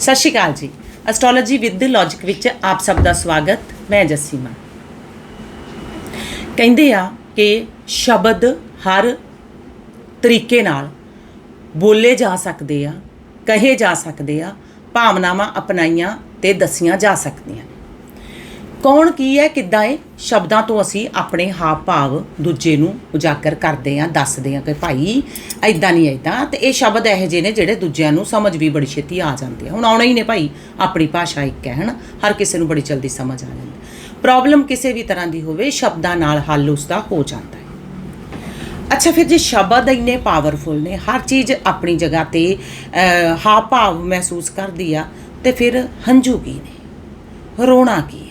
ਸਤਿ ਸ਼੍ਰੀ ਅਕਾਲ ਜੀ। Astrology with logic ਵਿੱਚ ਆਪ ਸਭ ਦਾ ਸਵਾਗਤ। ਮੈਂ ਜਸੀਮਾ। ਕਹਿੰਦੇ ਆ ਕਿ ਸ਼ਬਦ ਹਰ ਤਰੀਕੇ ਨਾਲ ਬੋਲੇ ਜਾ ਸਕਦੇ ਆ, ਕਹੇ ਜਾ ਸਕਦੇ ਆ, ਭਾਵਨਾਵਾਂ ਅਪਣਾਈਆਂ ਤੇ ਦਸੀਆਂ ਜਾ ਸਕਦੀਆਂ। ਨੇ ਕੌਣ ਕੀ ਹੈ, ਕਿੱਦਾਂ ਹੈ ਸ਼ਬਦਾਂ ਤੋਂ ਅਸੀਂ ਆਪਣੇ ਹਾਵ ਭਾਵ ਦੂਜੇ ਨੂੰ ਉਜਾਗਰ ਕਰਦੇ ਆ, ਦੱਸਦੇ ਆ ਕਿ ਭਾਈ ਐਦਾਂ ਨਹੀਂ ਐਦਾਂ ਤੇ ਇਹ ਸ਼ਬਦ ਇਹੋ ਜਿਹੇ ਨੇ ਜਿਹੜੇ ਦੂਜਿਆਂ ਨੂੰ ਸਮਝ ਵੀ ਬੜੀ ਛੇਤੀ ਆ ਜਾਂਦੇ ਆ। ਹੁਣ ਆਉਣਾ ਹੀ ਨੇ ਭਾਈ, ਆਪਣੀ ਭਾਸ਼ਾ ਇੱਕ ਹੈ, ਹਨਾ? ਹਰ ਕਿਸੇ ਨੂੰ ਬੜੀ ਜਲਦੀ ਸਮਝ ਆ ਜਾਂਦੀ। ਪ੍ਰੋਬਲਮ ਕਿਸੇ ਵੀ ਤਰ੍ਹਾਂ ਦੀ ਹੋਵੇ, ਸ਼ਬਦਾਂ ਨਾਲ ਹੱਲ ਉਸ ਦਾ ਹੋ ਜਾਂਦਾ ਹੈ। ਅੱਛਾ, ਫਿਰ ਜੇ ਸ਼ਬਦ ਇੰਨੇ ਪਾਵਰਫੁਲ ਨੇ, ਹਰ ਚੀਜ਼ ਆਪਣੀ ਜਗ੍ਹਾ ਤੇ ਹਾਵ ਭਾਵ ਮਹਿਸੂਸ ਕਰਦੀ ਆ, ਤੇ ਫਿਰ ਹੰਝੂ ਕੀ ਨੇ? ਰੋਣਾ ਕੀ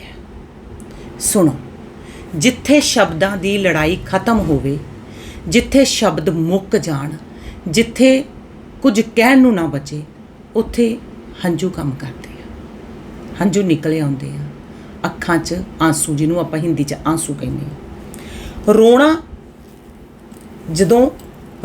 ਸੁਣੋ। ਜਿੱਥੇ ਸ਼ਬਦਾਂ ਦੀ ਲੜਾਈ ਖਤਮ ਹੋਵੇ, ਜਿੱਥੇ ਸ਼ਬਦ ਮੁੱਕ ਜਾਣ, ਜਿੱਥੇ ਕੁਝ ਕਹਿਣ ਨੂੰ ਨਾ ਬਚੇ, ਉੱਥੇ ਹੰਝੂ ਕੰਮ ਕਰਦੇ ਆ। ਹੰਝੂ ਨਿਕਲੇ ਆਉਂਦੇ ਆ। ਅੱਖਾਂ 'ਚ ਆਂਸੂ, ਜਿਹਨੂੰ ਆਪਾਂ ਹਿੰਦੀ 'ਚ ਆਂਸੂ ਕਹਿੰਦੇ ਆ। ਰੋਣਾ, ਜਦੋਂ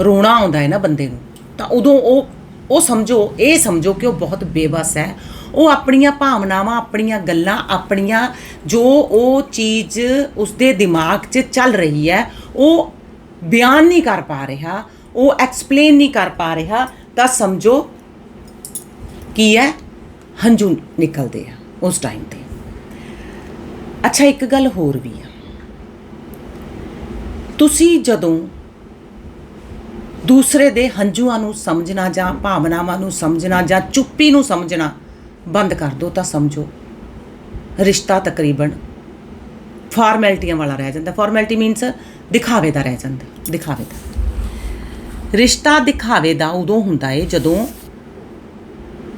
ਰੋਣਾ ਆਉਂਦਾ ਹੈ ਨਾ ਬੰਦੇ ਨੂੰ, ਤਾਂ ਉਦੋਂ ਉਹ ਉਹ ਸਮਝੋ, ਇਹ ਸਮਝੋ ਕਿ ਉਹ ਬਹੁਤ ਬੇਬਸ ਹੈ ਉਹ ਆਪਣੀਆਂ ਭਾਵਨਾਵਾਂ, ਆਪਣੀਆਂ ਗੱਲਾਂ, ਆਪਣੀਆਂ ਜੋ ਉਹ ਚੀਜ਼ ਉਸਦੇ ਦਿਮਾਗ 'ਚ ਚੱਲ ਰਹੀ ਹੈ, ਉਹ ਬਿਆਨ ਨਹੀਂ ਕਰ ਪਾ ਰਿਹਾ, ਉਹ ਐਕਸਪਲੇਨ ਨਹੀਂ ਕਰ ਪਾ ਰਿਹਾ, ਤਾਂ ਸਮਝੋ ਕੀ ਹੈ? ਹੰਝੂ ਨਿਕਲਦੇ ਆ ਉਸ ਟਾਈਮ ਤੇ। ਅੱਛਾ, ਇੱਕ ਗੱਲ ਹੋਰ ਵੀ ਆ। ਤੁਸੀਂ ਜਦੋਂ ਦੂਸਰੇ ਦੇ ਹੰਝੂਆਂ ਨੂੰ ਸਮਝਣਾ ਜਾਂ ਭਾਵਨਾਵਾਂ ਨੂੰ ਸਮਝਣਾ ਜਾਂ ਚੁੱਪੀ ਨੂੰ ਸਮਝਣਾ ਬੰਦ ਕਰ ਦੋ ਤਾਂ ਸਮਝੋ। ਰਿਸ਼ਤਾ ਤਕਰੀਬਨ ਫਾਰਮੈਲਿਟੀਆਂ ਵਾਲਾ ਰਹਿ ਜਾਂਦਾ। ਫਾਰਮੈਲਿਟੀ ਮੀਨਸ ਦਿਖਾਵੇ ਦਾ ਰਹਿ ਜਾਂਦਾ। ਦਿਖਾਵੇ ਦਾ। ਰਿਸ਼ਤਾ ਦਿਖਾਵੇ ਦਾ ਉਦੋਂ ਹੁੰਦਾ ਏ ਜਦੋਂ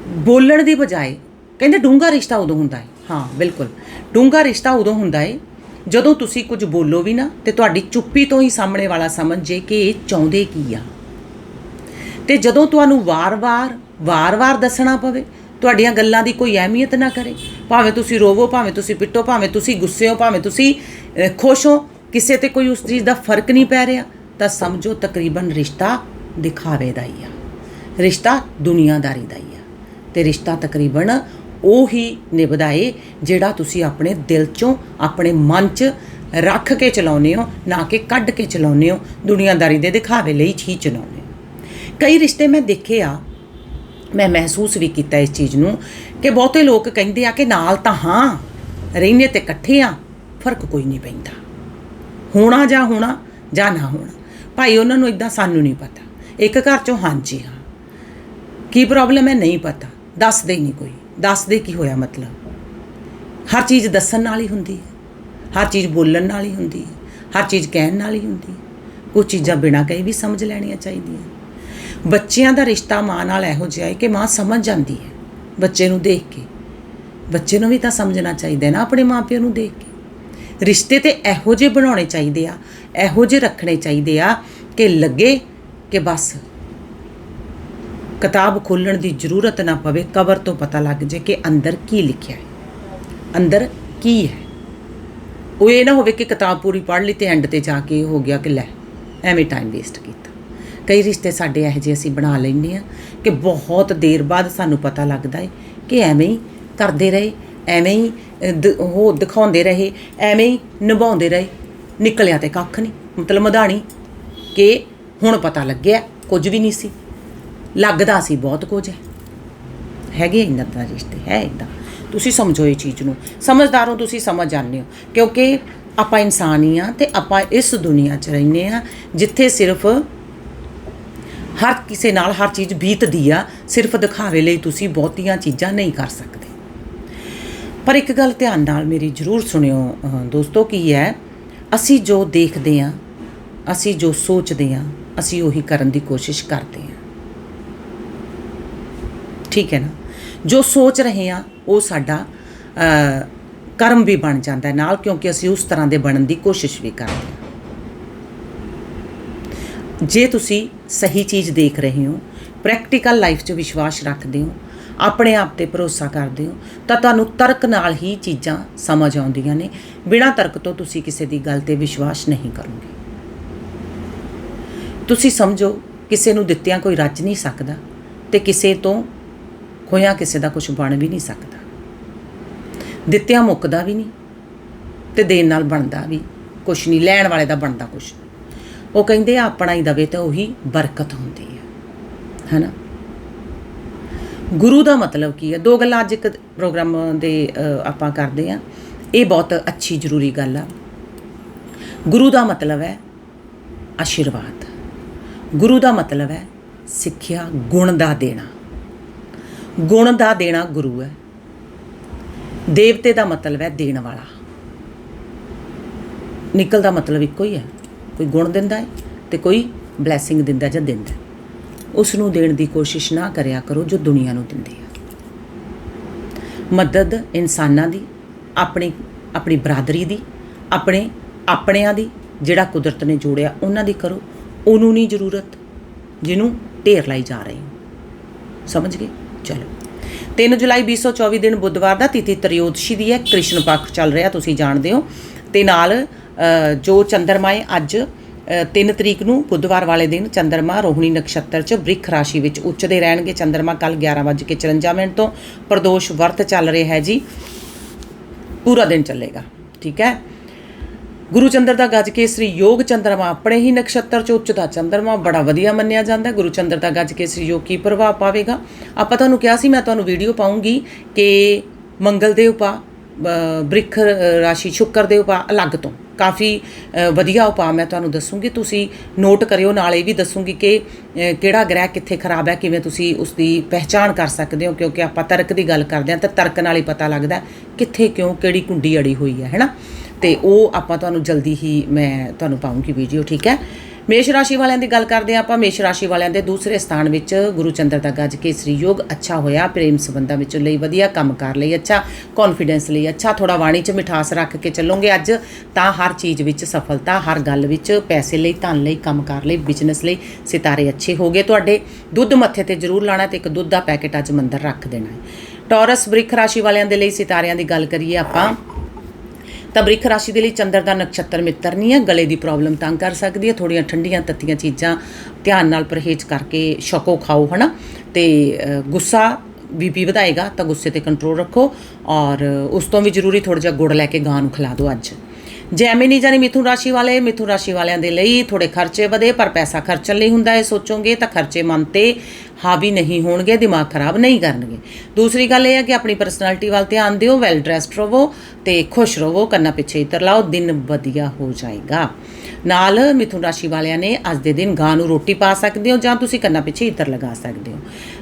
ਬੋਲਣ ਦੀ ਬਜਾਏ, ਕਹਿੰਦੇ ਡੂੰਘਾ ਰਿਸ਼ਤਾ ਉਦੋਂ ਹੁੰਦਾ ਹੈ ਹਾਂ, ਬਿਲਕੁਲ। ਡੂੰਘਾ ਰਿਸ਼ਤਾ ਉਦੋਂ ਹੁੰਦਾ ਏ ਜਦੋਂ ਤੁਸੀਂ ਕੁਝ ਬੋਲੋ ਵੀ ਨਾ ਤੇ ਤੁਹਾਡੀ ਚੁੱਪੀ ਤੋਂ ਹੀ ਸਾਹਮਣੇ ਵਾਲਾ ਸਮਝੇ ਕਿ ਇਹ ਚਾਹੁੰਦੇ ਕੀ ਆ। ਤੇ ਜਦੋਂ ਤੁਹਾਨੂੰ ਵਾਰ-ਵਾਰ ਵਾਰ-ਵਾਰ ਦੱਸਣਾ ਪਵੇ ਤੁਹਾਡੀਆਂ ਗੱਲਾਂ ਦੀ ਕੋਈ ਅਹਿਮੀਅਤ ਨਾ ਕਰੇ। ਭਾਵੇਂ ਤੁਸੀਂ ਰੋਵੋ, ਭਾਵੇਂ ਤੁਸੀਂ ਪਿੱਟੋ, ਭਾਵੇਂ ਤੁਸੀਂ ਗੁੱਸੇ ਹੋ, ਭਾਵੇਂ ਤੁਸੀਂ ਖੁਸ਼ ਹੋ, ਕਿਸੇ ਤੇ ਕੋਈ ਉਸ ਚੀਜ਼ ਦਾ ਫ਼ਰਕ ਨਹੀਂ ਪੈ ਰਿਹਾ, ਤਾਂ ਸਮਝੋ ਤਕਰੀਬਨ ਰਿਸ਼ਤਾ ਦਿਖਾਵੇ ਦਾ ਹੀ ਆ। ਰਿਸ਼ਤਾ ਦੁਨੀਆਦਾਰੀ ਦਾ ਹੀ ਆ। ਤੇ ਰਿਸ਼ਤਾ ਤਕਰੀਬਨ ਉਹ ਹੀ ਨਿਭਦਾ ਏ ਜਿਹੜਾ ਤੁਸੀਂ ਆਪਣੇ ਦਿਲ ਚੋਂ, ਆਪਣੇ ਮਨ 'ਚ ਰੱਖ ਕੇ ਚਲਾਉਂਦੇ ਹੋ, ਨਾ ਕਿ ਕੱਢ ਕੇ ਚਲਾਉਂਦੇ ਹੋ। ਦੁਨੀਆਦਾਰੀ ਦੇ ਦਿਖਾਵੇ ਲਈ ਹੀ ਚਲਾਉਂਦੇ ਹੋ। ਕਈ ਰਿਸ਼ਤੇ ਮੈਂ ਦੇਖੇ ਆ ਮੈਂ ਮਹਿਸੂਸ ਵੀ ਕੀਤਾ ਇਸ ਚੀਜ਼ ਨੂੰ ਕਿ ਬਹੁਤੇ ਲੋਕ ਕਹਿੰਦੇ ਆ ਕਿ ਨਾਲ ਤਾਂ ਹਾਂ, ਰਹਿੰਦੇ ਤੇ ਇਕੱਠੇ ਆ, ਫ਼ਰਕ ਕੋਈ ਨਹੀਂ ਪੈਂਦਾ। ਹੋਣਾ ਜਾਂ ਹੋਣਾ ਜਾਂ ਨਾ ਹੋਣਾ। ਭਾਈ, ਉਹਨਾਂ ਨੂੰ ਇਦਾਂ ਸਾਨੂੰ ਨਹੀਂ ਪਤਾ। ਇੱਕ ਘਰ ਚੋਂ ਹਾਂਜੀ ਹਾਂ। ਕੀ ਪ੍ਰੋਬਲਮ ਹੈ? ਨਹੀਂ ਪਤਾ। ਦੱਸਦੇ ਹੀ ਨਹੀਂ ਕੋਈ। ਦੱਸਦੇ ਕੀ ਹੋਇਆ ਮਤਲਬ? ਹਰ ਚੀਜ਼ ਦੱਸਣ ਨਾਲ ਹੀ ਹੁੰਦੀ ਹੈ। ਹਰ ਚੀਜ਼ ਬੋਲਣ ਨਾਲ ਹੀ ਹੁੰਦੀ ਹੈ। ਹਰ ਚੀਜ਼ ਕਹਿਣ ਨਾਲ ਹੀ ਹੁੰਦੀ ਹੈ। ਕੁਝ ਚੀਜ਼ਾਂ ਬਿਨਾਂ ਕਹੇ ਵੀ ਸਮਝ ਲੈਣੀਆਂ ਚਾਹੀਦੀਆਂ। ਬੱਚਿਆਂ ਦਾ ਰਿਸ਼ਤਾ ਮਾਂ ਨਾਲ ਇਹੋ ਜਿਹਾ ਹੈ ਕਿ ਮਾਂ ਸਮਝ ਜਾਂਦੀ ਹੈ ਬੱਚੇ ਨੂੰ ਦੇਖ ਕੇ। ਬੱਚੇ ਨੂੰ ਵੀ ਤਾਂ ਸਮਝਣਾ ਚਾਹੀਦਾ ਹੈ ਨਾ ਆਪਣੇ ਮਾਪਿਆਂ ਨੂੰ ਦੇਖ ਕੇ। ਰਿਸ਼ਤੇ ਤੇ ਇਹੋ ਜਿਹੇ ਬਣਾਉਣੇ ਚਾਹੀਦੇ ਆ, ਇਹੋ ਜਿਹੇ ਰੱਖਣੇ ਚਾਹੀਦੇ ਆ ਕਿ ਲੱਗੇ ਕਿ ਬਸ ਕਿਤਾਬ ਖੋਲਣ ਦੀ ਜ਼ਰੂਰਤ ਨਾ ਪਵੇ ਕਵਰ ਤੋਂ ਪਤਾ ਲੱਗ ਜੇ ਕਿ ਅੰਦਰ ਕੀ ਲਿਖਿਆ ਹੈ। ਅੰਦਰ ਕੀ ਹੈ? ਉਹ ਇਹ ਨਾ ਹੋਵੇ ਕਿ ਕਿਤਾਬ ਪੂਰੀ ਪੜ੍ਹ ਲਈ ਤੇ ਐਂਡ ਤੇ ਜਾ ਕੇ ਹੋ ਗਿਆ ਕਿ ਲੈ, ਐਵੇਂ ਟਾਈਮ ਵੇਸਟ ਕੀਤਾ। ਕਈ ਰਿਸ਼ਤੇ ਸਾਡੇ ਇਹੋ ਜਿਹੇ ਅਸੀਂ ਬਣਾ ਲੈਂਦੇ ਆ ਕਿ ਬਹੁਤ ਦੇਰ ਬਾਅਦ ਸਾਨੂੰ ਪਤਾ ਲੱਗਦਾ ਹੈ ਕਿ ਐਵੇਂ ਹੀ ਕਰਦੇ ਰਹੇ ਐਵੇਂ ਹੀ ਅ, ਉਹ ਦਿਖਾਉਂਦੇ ਰਹੇ ਐਵੇਂ ਹੀ ਨਿਭਾਉਂਦੇ ਰਹੇ। ਨਿਕਲਿਆ ਤੇ ਕੱਖ ਨਹੀਂ ਮਤਲਬ ਮਧਾਣੀ ਕਿ ਹੁਣ ਪਤਾ ਲੱਗਿਆ ਕੁਝ ਵੀ ਨਹੀਂ ਸੀ। ਲੱਗਦਾ ਸੀ ਬਹੁਤ ਕੁਝ ਹੈ। ਹੈਗੇ ਇੰਨਾ ਦਾ ਰਿਸ਼ਤੇ ਹੈ ਇਦਾਂ ਤੁਸੀਂ ਸਮਝੋ ਇਹ ਚੀਜ਼ ਨੂੰ। ਸਮਝਦਾਰੋਂ ਤੁਸੀਂ ਸਮਝ ਜਾਂਦੇ ਹੋ ਕਿਉਂਕਿ ਆਪਾਂ ਇਨਸਾਨ ਹੀ ਆ ਤੇ ਆਪਾਂ ਇਸ ਦੁਨੀਆ 'ਚ ਰਹਿੰਦੇ ਆ ਜਿੱਥੇ ਸਿਰਫ ਹਰ ਕਿਸੇ ਨਾਲ ਹਰ ਚੀਜ਼ ਬੀਤਦੀ ਆ, ਸਿਰਫ ਦਿਖਾਵੇ ਲਈ ਤੁਸੀਂ ਬਹੁਤੀਆਂ ਚੀਜ਼ਾਂ ਨਹੀਂ ਕਰ ਸਕਦੇ। ਪਰ ਇੱਕ ਗੱਲ ਧਿਆਨ ਨਾਲ ਮੇਰੀ ਜ਼ਰੂਰ ਸੁਣਿਓ ਦੋਸਤੋ, ਕੀ ਹੈ? ਅਸੀਂ ਜੋ ਦੇਖਦੇ ਆ ਅਸੀਂ ਜੋ ਸੋਚਦੇ ਆ ਅਸੀਂ ਉਹੀ ਕਰਨ ਦੀ ਕੋਸ਼ਿਸ਼ ਕਰਦੇ ਆ ਠੀਕ ਹੈ ਨਾ? ਜੋ ਸੋਚ ਰਹੇ ਆ ਉਹ ਸਾਡਾ ਕਰਮ ਵੀ ਬਣ ਜਾਂਦਾ ਨਾਲ, ਕਿਉਂਕਿ ਅਸੀਂ ਉਸ ਤਰ੍ਹਾਂ ਦੇ ਬਣਨ ਦੀ ਕੋਸ਼ਿਸ਼ ਵੀ ਕਰਦੇ ਹਾਂ। ਜੇ ਤੁਸੀਂ ਸਹੀ ਚੀਜ਼ ਦੇਖ ਰਹੇ ਹੋ ਪ੍ਰੈਕਟੀਕਲ ਲਾਈਫ 'ਚ ਵਿਸ਼ਵਾਸ ਰੱਖਦੇ ਹੋ, ਆਪਣੇ ਆਪ ਤੇ ਭਰੋਸਾ ਕਰਦੇ ਹੋ, ਤਾਂ ਤੁਹਾਨੂੰ ਤਰਕ ਨਾਲ ਹੀ ਚੀਜ਼ਾਂ ਸਮਝ ਆਉਂਦੀਆਂ ਨੇ। ਬਿਨਾਂ ਤਰਕ ਤੋਂ ਤੁਸੀਂ ਕਿਸੇ ਦੀ ਗੱਲ ਤੇ ਵਿਸ਼ਵਾਸ ਨਹੀਂ ਕਰੋਗੇ। ਤੁਸੀਂ ਸਮਝੋ, ਕਿਸੇ ਨੂੰ ਦਿੱਤਿਆਂ ਕੋਈ ਰੱਜ ਨਹੀਂ ਸਕਦਾ ਤੇ ਕਿਸੇ ਤੋਂ ਹੋਇਆ ਕਿਸੇ ਦਾ ਕੁਝ ਬਣ ਵੀ ਨਹੀਂ ਸਕਦਾ। ਦਿੱਤਿਆਂ ਮੁੱਕਦਾ ਵੀ ਨਹੀਂ ਤੇ ਦੇਣ ਨਾਲ ਬਣਦਾ ਵੀ ਕੁਛ ਨਹੀਂ, ਲੈਣ ਵਾਲੇ ਦਾ ਬਣਦਾ ਕੁਛ ਨਹੀਂ। ਉਹ ਕਹਿੰਦੇ ਆ, ਆਪਣਾ ਹੀ ਦਵੇ ਤਾਂ ਉਹੀ ਬਰਕਤ ਹੁੰਦੀ ਹੈ। ਹੈਨਾ? ਗੁਰੂ ਦਾ ਮਤਲਬ ਕੀ ਹੈ? ਦੋ ਗੱਲਾਂ ਅੱਜ ਇੱਕ ਪ੍ਰੋਗਰਾਮ ਦੇ ਆਪਾਂ ਕਰਦੇ ਆ ਇਹ ਬਹੁਤ ਅੱਛੀ, ਜ਼ਰੂਰੀ ਗੱਲ ਆ। ਗੁਰੂ ਦਾ ਮਤਲਬ ਹੈ ਆਸ਼ੀਰਵਾਦ। ਗੁਰੂ ਦਾ ਮਤਲਬ ਹੈ ਸਿੱਖਿਆ, ਗੁਣ ਦਾ ਦੇਣਾ। ਗੁਣ ਦਾ ਦੇਣਾ ਗੁਰੂ ਹੈ। ਦੇਵਤੇ ਦਾ ਮਤਲਬ ਹੈ ਦੇਣ ਵਾਲਾ। ਨਿਕਲ ਦਾ ਮਤਲਬ ਇੱਕੋ ਹੀ ਹੈ। ਕੋਈ ਗੁਣ ਦਿੰਦਾ ਹੈ ਤੇ ਕੋਈ ਬਲੇਸਿੰਗ ਦਿੰਦਾ ਜਾਂ ਦਿੰਦਾ ਹੈ। ਉਸ ਨੂੰ ਦੇਣ ਦੀ ਕੋਸ਼ਿਸ਼ ਨਾ ਕਰਿਆ ਕਰੋ ਜੋ ਦੁਨੀਆ ਨੂੰ ਦਿੰਦੇ ਆ। ਮਦਦ ਇਨਸਾਨਾਂ ਦੀ, ਆਪਣੀ ਆਪਣੀ ਬਰਾਦਰੀ ਦੀ, ਆਪਣੇ ਆਪਣਿਆਂ ਦੀ, ਜਿਹੜਾ ਕੁਦਰਤ ਨੇ ਜੋੜਿਆ ਉਹਨਾਂ ਦੀ ਕਰੋ। ਉਹਨੂੰ ਨਹੀਂ ਜ਼ਰੂਰਤ ਜਿਹਨੂੰ ਢੇਰ ਲਾਈ ਜਾ ਰਹੀ ਸਮਝ ਗਏ? ਚਲੋ। 3 ਜੁਲਾਈ 2024 ਦਿਨ ਬੁੱਧਵਾਰ ਦਾ ਤਿਥੀ ਤ੍ਰਿਯੋਦਸ਼ੀ ਦੀ ਹੈ। ਕ੍ਰਿਸ਼ਨ ਪੱਖ ਚੱਲ ਰਿਹਾ, ਤੁਸੀਂ ਜਾਣਦੇ ਹੋ। ਤੇ ਨਾਲ ਜੋ ਚੰਦਰਮਾ ਹੈ ਅੱਜ 3 ਤਰੀਕ ਨੂੰ ਬੁੱਧਵਾਰ ਵਾਲੇ ਦਿਨ ਚੰਦਰਮਾ ਰੋਹਿਣੀ ਨਕਸ਼ਤਰ 'ਚ ਬ੍ਰਿਖ ਰਾਸ਼ੀ ਵਿੱਚ ਉੱਚਦੇ ਰਹਿਣਗੇ। ਚੰਦਰਮਾ ਕੱਲ 11:54 ਮਿੰਟ ਤੋਂ ਪ੍ਰਦੋਸ਼ ਵਰਤ ਚੱਲ ਰਿਹਾ ਹੈ ਜੀ। ਪੂਰਾ ਦਿਨ ਚੱਲੇਗਾ, ਠੀਕ ਹੈ? ਗੁਰੂ ਚੰਦਰ ਦਾ ਗੱਜ ਕੇਸਰੀ ਯੋਗ ਚੰਦਰਮਾ ਆਪਣੇ ਹੀ ਨਕਸ਼ਤਰ ਚ ਉੱਚਦਾ ਚੰਦਰਮਾ ਬੜਾ ਵਧੀਆ ਮੰਨਿਆ ਜਾਂਦਾ ਗੁਰੂ ਚੰਦਰ ਦਾ ਗੱਜ ਕੇਸਰੀ ਯੋਗ ਕੀ ਪ੍ਰਭਾਵ ਪਾਵੇਗਾ? ਆਪਾਂ ਤੁਹਾਨੂੰ ਕਿਹਾ ਸੀ, ਮੈਂ ਤੁਹਾਨੂੰ ਵੀਡੀਓ ਪਾਉਂਗੀ ਕਿ ਮੰਗਲ ਦੇ ਉਪਾ ਬ੍ਰਿਖ ਰਾਸ਼ੀ ਸ਼ੁੱਕਰ ਦੇ ਉਪਾ ਅਲੱਗ ਤੋਂ। ਕਾਫੀ ਵਧੀਆ ਉਪਾਅ ਮੈਂ ਤੁਹਾਨੂੰ ਦੱਸੂਗੀ। ਤੁਸੀਂ ਨੋਟ ਕਰਿਓ, ਨਾਲ ਇਹ ਵੀ ਦੱਸੂਗੀ ਕਿ ਕਿਹੜਾ ਗ੍ਰਹਿ ਕਿੱਥੇ ਖਰਾਬ ਹੈ, ਕਿਵੇਂ ਤੁਸੀਂ ਉਸ ਦੀ ਪਹਿਚਾਣ ਕਰ ਸਕਦੇ ਹੋ, ਕਿਉਂਕਿ ਆਪਾਂ ਤਰਕ ਦੀ ਗੱਲ ਕਰਦੇ ਹਾਂ ਤਾਂ ਤਰਕ ਨਾਲ ਹੀ ਪਤਾ ਲੱਗਦਾ ਕਿੱਥੇ ਕਿਉਂ ਕਿਹੜੀ ਕੁੰਡੀ ਅੜੀ ਹੋਈ ਹੈ, ਹੈਨਾ? ਤੇ ਉਹ ਆਪਾਂ ਤੁਹਾਨੂੰ ਜਲਦੀ ਹੀ ਮੈਂ ਤੁਹਾਨੂੰ ਪਾਉਂਗੀ ਵੀਡੀਓ, ਠੀਕ ਹੈ? ਮੇਸ਼ ਰਾਸ਼ੀ ਵਾਲਿਆਂ ਦੀ ਗੱਲ ਕਰਦੇ ਹਾਂ ਆਪਾਂ। ਮੇਸ਼ ਰਾਸ਼ੀ ਵਾਲਿਆਂ ਦੇ ਦੂਸਰੇ ਸਥਾਨ ਵਿੱਚ ਗੁਰੂ ਚੰਦਰ ਦਾ ਗੱਜ ਕੇਸਰੀ ਯੋਗ ਅੱਛਾ ਹੋਇਆ। ਪ੍ਰੇਮ ਸੰਬੰਧਾਂ ਵਿੱਚ ਲਈ ਵਧੀਆ ਕੰਮ ਕਰ ਲਈ ਅੱਛਾ ਕੌਨਫੀਡੈਂਸ ਲਈ ਅੱਛਾ। ਥੋੜਾ ਬਾਣੀ 'ਚ ਮਿਠਾਸ ਰੱਖ ਕੇ ਚੱਲੋਗੇ ਅੱਜ। ਤਾਂ ਹਰ ਚੀਜ਼ ਵਿੱਚ ਸਫਲਤਾ, ਹਰ ਗੱਲ ਵਿੱਚ ਪੈਸੇ ਲਈ, ਧਨ ਲਈ ਕੰਮ ਕਰ ਲਈ ਬਿਜ਼ਨਸ ਲਈ ਸਿਤਾਰੇ ਅੱਛੇ ਹੋਗੇ ਤੁਹਾਡੇ। ਦੁੱਧ ਮੱਥੇ ਤੇ ਜ਼ਰੂਰ ਲਾਣਾ ਤੇ ਇੱਕ ਦੁੱਧ ਦਾ ਪੈਕੇਟ ਅੱਜ ਮੰਦਰ ਰੱਖ ਦੇਣਾ ਹੈ। ਟੌਰਸ, ਬ੍ਰਿਖ ਰਾਸ਼ੀ ਵਾਲਿਆਂ ਦੇ ਲਈ ਸਿਤਾਰਿਆਂ ਦੀ ਗੱਲ ਕਰੀਏ ਆਪਾਂ। ਤਾਂ ਬ੍ਰਿਖ ਰਾਸ਼ੀ ਦੇ ਲਈ ਚੰਦਰ ਦਾ ਨਕਸ਼ਤਰ ਮਿੱਤਰ ਨਹੀਂ ਹੈ। ਗਲੇ ਦੀ ਪ੍ਰੋਬਲਮ ਤੰਗ ਕਰ ਸਕਦੀ ਹੈ। ਥੋੜੀਆਂ ਠੰਡੀਆਂ ਤੱਤੀਆਂ ਚੀਜ਼ਾਂ ਧਿਆਨ ਨਾਲ ਪਰਹੇਜ਼ ਕਰਕੇ ਛਕੋ ਖਾਓ ਹਨਾ? ਤੇ ਅ, ਗੁੱਸਾ ਬੀਪੀ ਵਧਾਏਗਾ ਤਾਂ ਗੁੱਸੇ ਤੇ ਕੰਟਰੋਲ ਰੱਖੋ। ਔਰ ਉਸ ਤੋਂ ਵੀ ਜ਼ਰੂਰੀ ਥੋੜਾ ਜਿਹਾ ਗੁੜ ਲੈ ਕੇ ਗਾਂ ਨੂੰ ਖਿਲਾ ਦਿਓ ਅੱਜ। ਜੈਮਿਨੀ ਜਾਨੀ ਮਿਥੁਨ ਰਾਸ਼ੀ ਵਾਲੇ, ਮਿਥੁਨ ਰਾਸ਼ੀ ਵਾਲਿਆਂ ਦੇ ਲਈ ਥੋੜੇ ਖਰਚੇ ਵਧੇ, ਪਰ ਪੈਸਾ ਖਰਚਣ ਲਈ ਹੁੰਦਾ ਹੈ, ਸੋਚੋਗੇ ਤਾਂ ਖਰਚੇ ਮਨ ਤੇ ਹਾਵੀ ਨਹੀਂ ਹੋਣਗੇ, ਦਿਮਾਗ ਖਰਾਬ ਨਹੀਂ ਕਰਨਗੇ। ਦੂਸਰੀ ਗੱਲ ਇਹ ਹੈ ਕਿ ਆਪਣੀ ਪਰਸਨੈਲਿਟੀ ਵੱਲ ਧਿਆਨ ਦਿਓ ਵੈਲ ਡਰੈਸਡ ਰਹੋ ਤੇ ਖੁਸ਼ ਰਹੋ, ਕੰਨਾਂ ਪਿੱਛੇ ਇਤਰ ਲਾਓ, ਦਿਨ ਵਧੀਆ ਹੋ ਜਾਏਗਾ। ਨਾਲ ਮਿਥੁਨ ਰਾਸ਼ੀ ਵਾਲਿਆਂ ਨੇ ਅੱਜ ਦੇ ਦਿਨ ਗਾਂ ਨੂੰ ਰੋਟੀ ਪਾ ਸਕਦੇ ਹੋ ਜਾਂ ਤੁਸੀਂ ਕੰਨਾਂ ਪਿੱਛੇ ਇਤਰ ਲਗਾ ਸਕਦੇ ਹੋ।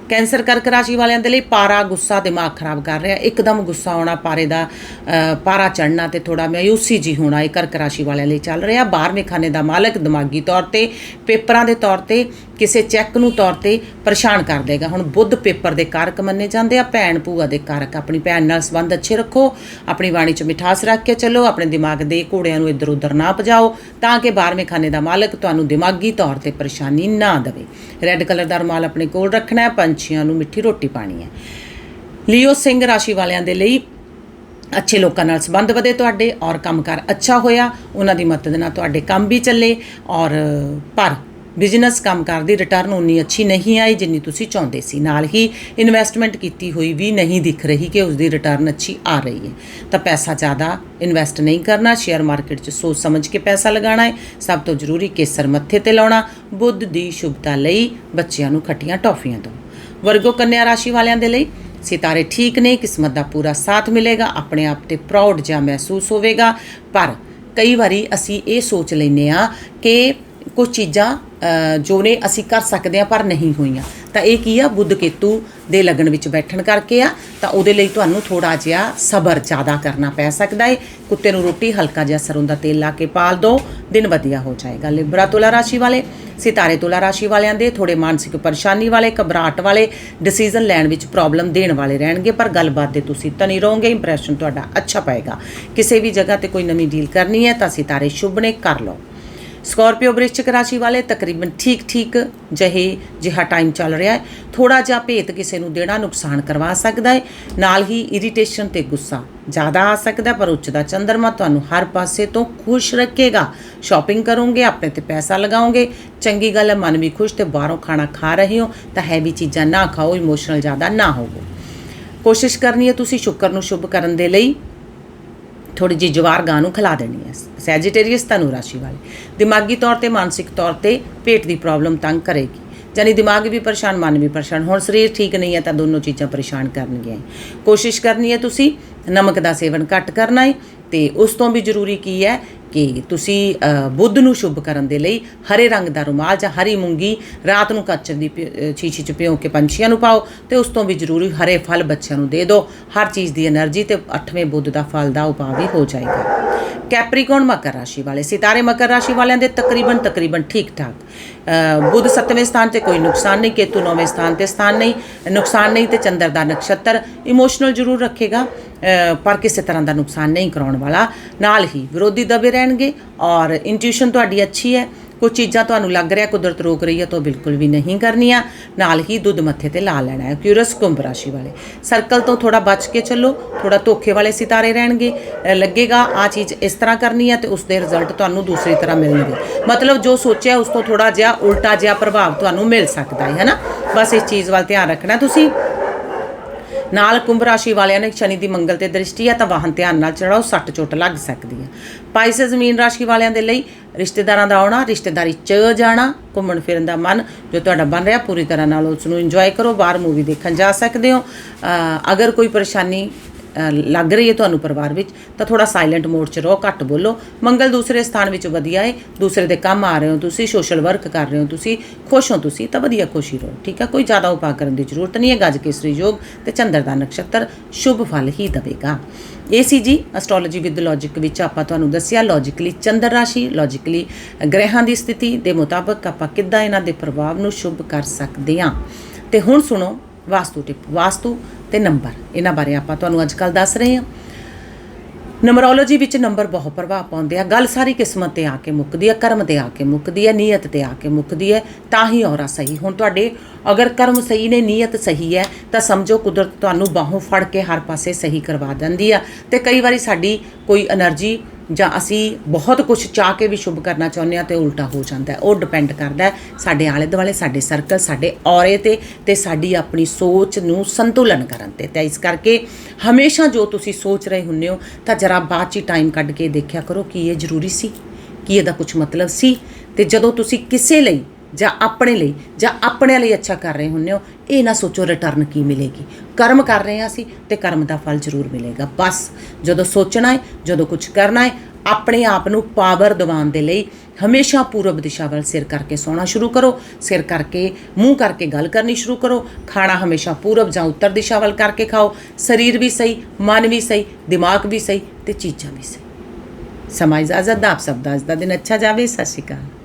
ਕੈਂਸਰ ਕਰਕ ਰਾਸ਼ੀ ਵਾਲਿਆਂ ਦੇ ਲਈ ਪਾਰਾ ਗੁੱਸਾ ਦਿਮਾਗ ਖਰਾਬ ਕਰ ਰਿਹਾ। ਇੱਕਦਮ ਗੁੱਸਾ ਆਉਣਾ, ਪਾਰੇ ਦਾ ਪਾਰਾ ਚੜਨਾ ਤੇ ਥੋੜਾ ਮਾਯੂਸੀ ਜੀ ਹੋਣਾ ਇਹ ਕਰਕ ਰਾਸ਼ੀ ਵਾਲਿਆਂ ਲਈ ਚੱਲ ਰਿਹਾ। ਬਾਹਰਵੇਂ ਖਾਨੇ ਦਾ ਮਾਲਕ ਦਿਮਾਗੀ ਤੌਰ ਤੇ, ਪੇਪਰਾਂ ਦੇ ਤੌਰ ਤੇ ਕਿਸੇ ਚੈੱਕ ਨੂੰ ਤੌਰ ਤੇ ਪਰੇਸ਼ਾਨ ਕਰ ਦੇਗਾ। ਹੁਣ ਬੁੱਧ ਪੇਪਰ ਦੇ ਕਾਰਕ ਮੰਨੇ ਜਾਂਦੇ ਆ, ਭੈਣ ਭੂਆ ਦੇ ਕਾਰਕ। ਆਪਣੀ ਭੈਣ ਨਾਲ ਸੰਬੰਧ ਅੱਛੇ ਰੱਖੋ, ਆਪਣੀ ਬਾਣੀ 'ਚ ਮਿਠਾਸ ਰੱਖ ਕੇ ਚੱਲੋ, ਆਪਣੇ ਦਿਮਾਗ ਦੇ ਘੋੜਿਆਂ ਨੂੰ ਇੱਧਰ ਉੱਧਰ ਨਾ ਭਜਾਓ, ਤਾਂ ਕਿ ਬਾਹਰਵੇਂ ਖਾਨੇ ਦਾ ਮਾਲਕ ਤੁਹਾਨੂੰ ਦਿਮਾਗੀ ਤੌਰ ਤੇ ਪਰੇਸ਼ਾਨੀ ਨਾ ਦੇਵੇ। ਰੈੱਡ ਕਲਰ ਦਾ ਰੁਮਾਲ ਆਪਣੇ ਕੋਲ ਰੱਖਣਾ ਹੈ, ਪੰਛੀਆਂ ਨੂੰ ਮਿੱਠੀ ਰੋਟੀ ਪਾਣੀ ਹੈ। ਲਿਓ ਸਿੰਘ ਰਾਸ਼ੀ ਵਾਲਿਆਂ ਦੇ ਲਈ ਅੱਛੇ ਲੋਕਾਂ ਨਾਲ ਸੰਬੰਧ ਵਧੇ ਤੁਹਾਡੇ, ਔਰ ਕੰਮਕਾਰ ਅੱਛਾ ਹੋਇਆ, ਉਹਨਾਂ ਦੀ ਮਦਦ ਨਾਲ ਤੁਹਾਡੇ ਕੰਮ ਵੀ ਚੱਲੇ, ਔਰ ਪਰ ਬਿਜ਼ਨਸ ਕੰਮਕਾਰ ਦੀ ਰਿਟਰਨ ਉਨੀ ਅੱਛੀ ਨਹੀਂ ਆਈ ਜਿੰਨੀ ਤੁਸੀਂ ਚਾਹੁੰਦੇ ਸੀ। ਨਾਲ ਹੀ ਇਨਵੈਸਟਮੈਂਟ ਕੀਤੀ ਹੋਈ ਵੀ ਨਹੀਂ ਦਿਖ ਰਹੀ ਕਿ ਉਸ ਦੀ ਰਿਟਰਨ ਅੱਛੀ ਆ ਰਹੀ ਹੈ। ਤਾਂ ਪੈਸਾ ਜ਼ਿਆਦਾ ਇਨਵੈਸਟ ਨਹੀਂ ਕਰਨਾ ਸ਼ੇਅਰ ਮਾਰਕੀਟ 'ਚ ਸੋਚ ਸਮਝ ਕੇ ਪੈਸਾ ਲਗਾਉਣਾ ਹੈ। ਸਭ ਤੋਂ ਜ਼ਰੂਰੀ ਕੇਸਰ ਮੱਥੇ ਤੇ ਲਾਉਣਾ, ਬੁੱਧ ਦੀ ਸ਼ੁਭਤਾ ਲਈ ਬੱਚਿਆਂ ਨੂੰ ਖੱਟੀਆਂ ਟੌਫੀਆਂ ਦਿਓ। ਵਰਗੋ ਕੰਨਿਆ ਰਾਸ਼ੀ ਵਾਲਿਆਂ ਦੇ ਲਈ, ਸਿਤਾਰੇ ਠੀਕ ਨੇ, ਕਿਸਮਤ ਦਾ ਪੂਰਾ ਸਾਥ ਮਿਲੇਗਾ, ਆਪਣੇ ਆਪ ਤੇ ਪ੍ਰਾਊਡ ਜਿਹਾ ਮਹਿਸੂਸ ਹੋਵੇਗਾ। ਪਰ ਕਈ ਵਾਰੀ ਅਸੀਂ ਇਹ ਸੋਚ ਲੈਨੇ ਆ ਕਿ ਕੁਝ ਚੀਜ਼ਾਂ ਜੋ ਨੇ ਅਸੀਂ ਕਰ ਸਕਦੇ ਆ ਪਰ ਨਹੀਂ ਹੋਈਆਂ। ਤਾਂ ਇਹ ਕੀ ਆ? ਬੁੱਧ ਕੇਤੂ ਦੇ ਲੱਗਣ ਵਿੱਚ ਬੈਠਣ ਕਰਕੇ ਆ। ਤਾਂ ਉਹਦੇ ਲਈ ਤੁਹਾਨੂੰ ਥੋੜਾ ਜਿਹਾ ਸਬਰ ਜ਼ਿਆਦਾ ਕਰਨਾ ਪੈ ਸਕਦਾ ਹੈ ਕੁੱਤੇ ਨੂੰ ਰੋਟੀ ਹਲਕਾ ਜਿਹਾ ਸਰੋਂ ਦਾ ਤੇਲ ਲਾ ਕੇ ਪਾਲ ਦੋ। ਦਿਨ ਵਧੀਆ ਹੋ ਜਾਏਗਾ। ਲਿਬਰਾ ਤੁਲਾ ਰਾਸ਼ੀ ਵਾਲੇ, ਸਿਤਾਰੇ ਤੁਲਾ ਰਾਸ਼ੀ ਵਾਲਿਆਂ ਦੇ ਥੋੜੇ ਮਾਨਸਿਕ ਪਰੇਸ਼ਾਨੀ ਵਾਲੇ, ਘਬਰਾਹਟ ਵਾਲੇ ਡਿਸੀਜਨ ਲੈਣ ਵਿੱਚ ਪ੍ਰੋਬਲਮ ਦੇਣ ਵਾਲੇ ਰਹਿਣਗੇ। ਪਰ ਗੱਲਬਾਤ ਦੇ ਤੁਸੀਂ ਤਨੀ ਰਹੋਗੇ। ਇੰਪ੍ਰੈਸ਼ਨ ਤੁਹਾਡਾ ਅੱਛਾ ਪਏਗਾ। ਕਿਸੇ ਵੀ ਜਗ੍ਹਾ ਤੇ ਕੋਈ ਨਵੀਂ ਡੀਲ ਕਰਨੀ ਹੈ ਤਾਂ ਸਿਤਾਰੇ ਸ਼ੁਭ ਨੇ ਕਰ ਲਓ। ਸਕਾਰਪੀਓ ਵ੍ਰਿਸ਼ਚਿਕ ਰਾਸ਼ੀ ਵਾਲੇ ਤਕਰੀਬਨ ਠੀਕ ਠੀਕ ਜਿਹੇ ਜਿਹਾ ਟਾਈਮ ਚੱਲ ਰਿਹਾ ਹੈ ਥੋੜਾ ਜਿਹਾ ਭੇਤ ਕਿਸੇ ਨੂੰ ਦੇਣਾ ਨੁਕਸਾਨ ਕਰਵਾ ਸਕਦਾ ਹੈ ਨਾਲ ਹੀ ਇਰੀਟੇਸ਼ਨ ਤੇ ਗੁੱਸਾ ਜ਼ਿਆਦਾ ਆ ਸਕਦਾ ਪਰ ਉੱਚ ਦਾ ਚੰਦਰਮਾ ਤੁਹਾਨੂੰ ਹਰ ਪਾਸੇ ਤੋਂ ਖੁਸ਼ ਰੱਖੇਗਾ ਸ਼ਾਪਿੰਗ ਕਰੋਗੇ ਆਪਣੇ ਤੇ ਪੈਸਾ ਲਗਾਓਗੇ ਚੰਗੀ ਗੱਲ ਹੈ ਮਨ ਵੀ ਖੁਸ਼ ਤੇ ਬਾਹਰੋਂ ਖਾਣਾ ਖਾ ਰਹੇ ਹੋ ਤਾਂ ਹੈਵੀ ਚੀਜ਼ਾਂ ਨਾ ਖਾਓ ਇਮੋਸ਼ਨਲ ਜ਼ਿਆਦਾ ਨਾ ਹੋਵੋ ਕੋਸ਼ਿਸ਼ ਕਰਨੀ ਹੈ ਤੁਸੀਂ ਸ਼ੁੱਕਰ ਨੂੰ ਸ਼ੁਭ ਕਰਨ ਦੇ ਲਈ ਥੋੜੀ ਜਿਹੀ ਜਵਾਰ ਗਾਂ ਨੂੰ ਖਿਲਾ ਦੇਣੀ ਹੈ। ਸੈਜੀਟੇਰੀਅਸ ਧਨੂ ਰਾਸ਼ੀ ਵਾਲੇ। ਦਿਮਾਗੀ ਤੌਰ ਤੇ, ਮਾਨਸਿਕ ਤੌਰ ਤੇ ਪੇਟ ਦੀ ਪ੍ਰੋਬਲਮ ਤੰਗ ਕਰੇਗੀ। ਯਾਨੀ ਦਿਮਾਗ ਵੀ ਪਰੇਸ਼ਾਨ, ਮਨ ਵੀ ਪਰੇਸ਼ਾਨ। ਹੁਣ ਸਰੀਰ ਠੀਕ ਨਹੀਂ ਹੈ ਤਾਂ ਦੋਨੋਂ ਚੀਜ਼ਾਂ ਪਰੇਸ਼ਾਨ ਕਰਨਗੀਆਂ ਹੀ। ਕੋਸ਼ਿਸ਼ ਕਰਨੀ ਹੈ ਤੁਸੀਂ ਨਮਕ ਦਾ ਸੇਵਨ ਘੱਟ ਕਰਨਾ ਹੈ ਤੇ ਉਸ ਤੋਂ ਵੀ ਜ਼ਰੂਰੀ ਕੀ ਹੈ? ਕਿ ਤੁਸੀਂ ਬੁੱਧ ਨੂੰ ਸ਼ੁਭ ਕਰਨ ਦੇ ਲਈ ਹਰੇ ਰੰਗ ਦਾ ਰੁਮਾਲ ਜਾਂ ਹਰੀ ਮੂੰਗੀ ਰਾਤ ਨੂੰ ਕੱਚਰ ਦੀ ਛੀਛੀ ਚ ਪਿਓ ਕੇ ਪੰਛੀਆਂ ਨੂੰ ਪਾਓ ਤੇ ਉਸ ਤੋਂ ਵੀ ਜ਼ਰੂਰੀ ਹਰੇ ਫਲ ਬੱਚਿਆਂ ਨੂੰ ਦੇ ਦਿਓ। ਹਰ ਚੀਜ਼ ਦੀ એનર્ਜੀ ਤੇ 8ਵੇਂ ਬੁੱਧ ਦਾ ਫਲ ਦਾ ਉਪਾਅ ਵੀ ਹੋ ਜਾਏਗਾ। ਕੈਪਰੀਕੋਨ ਮਕਰ ਰਾਸ਼ੀ ਵਾਲੇ ਸਿਤਾਰੇ ਮਕਰ ਰਾਸ਼ੀ ਵਾਲਿਆਂ ਦੇ ਤਕਰੀਬਨ ਤਕਰੀਬਨ ਠੀਕ ਠਾਕ ਅ, ਬੁੱਧ 7ਵੇਂ ਸਥਾਨ ਤੇ ਕੋਈ ਨੁਕਸਾਨ ਨਹੀਂ ਕੇਤੂ 9ਵੇਂ ਸਥਾਨ ਤੇ ਸਥਾਨ ਨਹੀਂ ਨੁਕਸਾਨ ਨਹੀਂ ਤੇ ਚੰਦਰ ਦਾ ਨਕਸ਼ਤਰ ਇਮੋਸ਼ਨਲ ਜ਼ਰੂਰ ਰੱਖੇਗਾ ਪਰ ਕਿਸੇ ਤਰ੍ਹਾਂ ਦਾ ਨੁਕਸਾਨ ਨਹੀਂ ਕਰਾਉਣ ਵਾਲਾ। ਨਾਲ ਹੀ ਵਿਰੋਧੀ ਦਬੇ ਰਹਿਣਗੇ ਔਰ ਇੰਟੂਇਸ਼ਨ ਤੁਹਾਡੀ ਅੱਛੀ ਹੈ। ਕੁਝ ਚੀਜ਼ਾਂ ਤੁਹਾਨੂੰ ਲੱਗ ਰਿਹਾ, ਕੁਦਰਤ ਰੋਕ ਰਹੀ ਹੈ, ਤਾਂ ਉਹ ਬਿਲਕੁਲ ਵੀ ਨਹੀਂ ਕਰਨੀਆਂ। ਨਾਲ ਹੀ ਦੁੱਧ ਮੱਥੇ ਤੇ ਲਾ ਲੈਣਾ ਹੈ ਕਿਊਰਸ ਕੁੰਭ ਰਾਸ਼ੀ ਵਾਲੇ। ਸਰਕਲ ਤੋਂ ਥੋੜਾ ਬਚ ਕੇ ਚੱਲੋ ਥੋੜਾ ਧੋਖੇ ਵਾਲੇ ਸਿਤਾਰੇ ਰਹਿਣਗੇ ਲੱਗੇਗਾ ਆ ਚੀਜ਼ ਇਸ ਤਰ੍ਹਾਂ ਕਰਨੀ ਹੈ ਤੇ ਉਸ ਦੇ ਰਿਜ਼ਲਟ ਤੁਹਾਨੂੰ ਦੂਸਰੀ ਤਰ੍ਹਾਂ ਮਿਲਣਗੇ। ਮਤਲਬ ਜੋ ਸੋਚਿਆ ਉਸ ਤੋਂ ਥੋੜਾ ਜਿਹਾ ਉਲਟਾ ਜਿਹਾ ਪ੍ਰਭਾਵ ਤੁਹਾਨੂੰ ਮਿਲ ਸਕਦਾ ਹੈ, ਹੈਨਾ? ਬਸ ਇਸ ਚੀਜ਼ ਵੱਲ ਧਿਆਨ ਰੱਖਣਾ ਤੁਸੀਂ। ਨਾਲ ਕੁੰਭ ਰਾਸ਼ੀ ਵਾਲਿਆਂ ਨੇ ਸ਼ਨੀ ਦੀ ਮੰਗਲ ਤੇ ਦ੍ਰਿਸ਼ਟੀ ਹੈ ਤਾਂ ਵਾਹਨ ਧਿਆਨ ਨਾਲ ਚੜਾਓ, ਸੱਟ ਚੋਟ ਲੱਗ ਸਕਦੀ ਹੈ ਪਾਈਸ ਜ਼ਮੀਨ ਰਾਸ਼ੀ ਵਾਲਿਆਂ ਦੇ ਲਈ ਰਿਸ਼ਤੇਦਾਰਾਂ ਦਾ ਆਉਣਾ, ਰਿਸ਼ਤੇਦਾਰੀ ਚ ਜਾਣਾ, ਘੁੰਮਣ ਫਿਰਨ ਦਾ ਮਨ ਜੋ ਤੁਹਾਡਾ ਬਣ ਰਿਹਾ, ਪੂਰੀ ਤਰ੍ਹਾਂ ਨਾਲ ਉਸ ਨੂੰ ਇੰਜੋਏ ਕਰੋ, ਬਾਹਰ ਮੂਵੀ ਦੇਖਣ ਜਾ ਸਕਦੇ ਹੋ। ਅਗਰ ਕੋਈ ਪਰੇਸ਼ਾਨੀ ਲੱਗ ਰਹੀ ਹੈ ਤੁਹਾਨੂੰ ਪਰਿਵਾਰ ਵਿੱਚ, ਤਾਂ ਥੋੜਾ ਸਾਇਲੈਂਟ ਮੋਡ 'ਚ ਰਹੋ, ਘੱਟ ਬੋਲੋ। ਮੰਗਲ ਦੂਸਰੇ ਸਥਾਨ ਵਿੱਚ ਵਧੀਆ ਹੈ ਦੂਸਰੇ ਦੇ ਕੰਮ ਆ ਰਹੇ ਹੋ ਤੁਸੀਂ ਸੋਸ਼ਲ ਵਰਕ ਕਰ ਰਹੇ ਹੋ ਤੁਸੀਂ, ਖੁਸ਼ ਹੋ ਤੁਸੀਂ, ਤਾਂ ਵਧੀਆ ਖੁਸ਼ੀ ਰਹੋ, ਠੀਕ ਹੈ ਕੋਈ ਜ਼ਿਆਦਾ ਉਪਾਅ ਕਰਨ ਦੀ ਜ਼ਰੂਰਤ ਨਹੀਂ ਹੈ, ਗੱਜ ਕੇਸਰੀ ਯੋਗ ਤੇ ਚੰਦਰ ਦਾ ਨਕਸ਼ਤਰ ਸ਼ੁਭ ਫਲ ਹੀ ਦੇਵੇਗਾ। ਇਹ ਸੀ ਜੀ ਐਸਟ੍ਰੋਲੋਜੀ ਵਿਦ ਲੌਜੀਕ ਵਿੱਚ ਆਪਾਂ ਤੁਹਾਨੂੰ ਦੱਸਿਆ ਲੌਜੀਕਲੀ ਚੰਦਰ ਰਾਸ਼ੀ ਲੌਜੀਕਲੀ ਗ੍ਰਹਿਾਂ ਦੀ ਸਥਿਤੀ ਦੇ ਮੁਤਾਬਕ ਆਪਾਂ ਕਿੱਦਾਂ ਇਹਨਾਂ ਦੇ ਪ੍ਰਭਾਵ ਨੂੰ ਸ਼ੁਭ ਕਰ ਸਕਦੇ ਹਾਂ। ਤੇ ਹੁਣ ਸੁਣੋ, ਵਾਸਤੂ ਟਿਪ, ਵਾਸਤੂ ਤੇ ਨੰਬਰ। ਇਹਨਾਂ ਬਾਰੇ ਆਪਾਂ ਤੁਹਾਨੂੰ ਅੱਜ ਕੱਲ ਦੱਸ ਰਹੇ ਹਾਂ। ਨੰਬਰੋਲੋਜੀ ਵਿੱਚ ਨੰਬਰ ਬਹੁਤ ਪ੍ਰਭਾਵ ਪਾਉਂਦੇ ਆ। ਗੱਲ ਸਾਰੀ ਕਿਸਮਤ ਤੇ ਆ ਕੇ ਮੁੱਕਦੀ ਆ, ਕਰਮ ਤੇ ਆ ਕੇ ਮੁੱਕਦੀ ਆ, ਨੀਅਤ ਤੇ ਆ ਕੇ ਮੁੱਕਦੀ ਹੈ ਤਾਂ ਹੀ ਔਰਾ ਸਹੀ। ਹੁਣ ਤੁਹਾਡੇ ਅਗਰ ਕਰਮ ਸਹੀ ਨੇ, ਨੀਅਤ ਸਹੀ ਹੈ, ਤਾਂ ਸਮਝੋ ਕੁਦਰਤ ਤੁਹਾਨੂੰ ਬਾਹੋਂ ਫੜ ਕੇ ਹਰ ਪਾਸੇ ਸਹੀ ਕਰਵਾ ਦਿੰਦੀ ਆ। ਤੇ ਕਈ ਵਾਰੀ ਸਾਡੀ ਕੋਈ એનર્ਜੀ ਜਾਂ ਅਸੀਂ ਬਹੁਤ ਕੁਝ ਚਾਹ ਕੇ ਵੀ ਸ਼ੁਭ ਕਰਨਾ ਚਾਹੁੰਦੇ ਆ ਤੇ ਉਲਟਾ ਹੋ ਜਾਂਦਾ ਹੈ। ਉਹ ਡਿਪੈਂਡ ਕਰਦਾ ਹੈ ਸਾਡੇ ਆਲੇ ਦੁਆਲੇ ਸਾਡੇ ਸਰਕਲ ਸਾਡੇ ਔਰੇ ਤੇ ਤੇ ਸਾਡੀ ਆਪਣੀ ਸੋਚ ਨੂੰ ਸੰਤੁਲਨ ਕਰਨ ਤੇ। ਤੇ ਇਸ ਕਰਕੇ ਹਮੇਸ਼ਾ ਜੋ ਤੁਸੀਂ ਸੋਚ ਰਹੇ ਹੁੰਦੇ ਹੋ, ਤਾਂ ਜਰਾ ਬਾਅਦ ਚ ਹੀ ਟਾਈਮ ਕੱਢ ਕੇ ਦੇਖਿਆ ਕਰੋ ਕਿ ਇਹ ਜ਼ਰੂਰੀ ਸੀ, ਕੀ ਇਹਦਾ ਕੁਝ ਮਤਲਬ ਸੀ। ਤੇ ਜਦੋਂ ਤੁਸੀਂ ਕਿਸੇ ਲਈ ਜਾਂ ਆਪਣੇ ਲਈ, ਜਾਂ ਆਪਣੇ ਲਈ ਅੱਛਾ ਕਰ ਰਹੇ ਹੁੰਦੇ ਹੋ, ਇਹ ਨਾ ਸੋਚੋ ਰਿਟਰਨ ਕੀ ਮਿਲੇਗੀ। ਕਰਮ ਕਰ ਰਹੇ ਹਾਂ ਅਸੀਂ ਤੇ ਕਰਮ ਦਾ ਫਲ ਜ਼ਰੂਰ ਮਿਲੇਗਾ। ਬਸ, ਜਦੋਂ ਸੋਚਣਾ ਹੈ, ਜਦੋਂ ਕੁਝ ਕਰਨਾ ਹੈ, ਆਪਣੇ ਆਪ ਨੂੰ ਪਾਵਰ ਦਿਵਾਉਣ ਦੇ ਲਈ ਹਮੇਸ਼ਾ ਪੂਰਬ ਦਿਸ਼ਾ ਵੱਲ ਸਿਰ ਕਰਕੇ ਸੌਣਾ ਸ਼ੁਰੂ ਕਰੋ, ਸਿਰ ਕਰਕੇ, ਮੂੰਹ ਕਰਕੇ ਗੱਲ ਕਰਨੀ ਸ਼ੁਰੂ ਕਰੋ, ਖਾਣਾ ਹਮੇਸ਼ਾ ਪੂਰਬ ਜਾਂ ਉੱਤਰ ਦਿਸ਼ਾ ਵੱਲ ਕਰਕੇ ਖਾਓ, ਸਰੀਰ ਵੀ ਸਹੀ, ਮਨ ਵੀ ਸਹੀ, ਦਿਮਾਗ ਵੀ ਸਹੀ ਤੇ ਚੀਜ਼ਾਂ ਵੀ ਸਹੀ। ਸਮਾਂ ਇਜਾਜ਼ਤ ਦਾ ਆਪ ਸਭ ਦਾ ਅੱਜ ਦਾ ਦਿਨ ਅੱਛਾ ਜਾਵੇ, ਸਤਿ ਸ਼੍ਰੀ ਅਕਾਲ।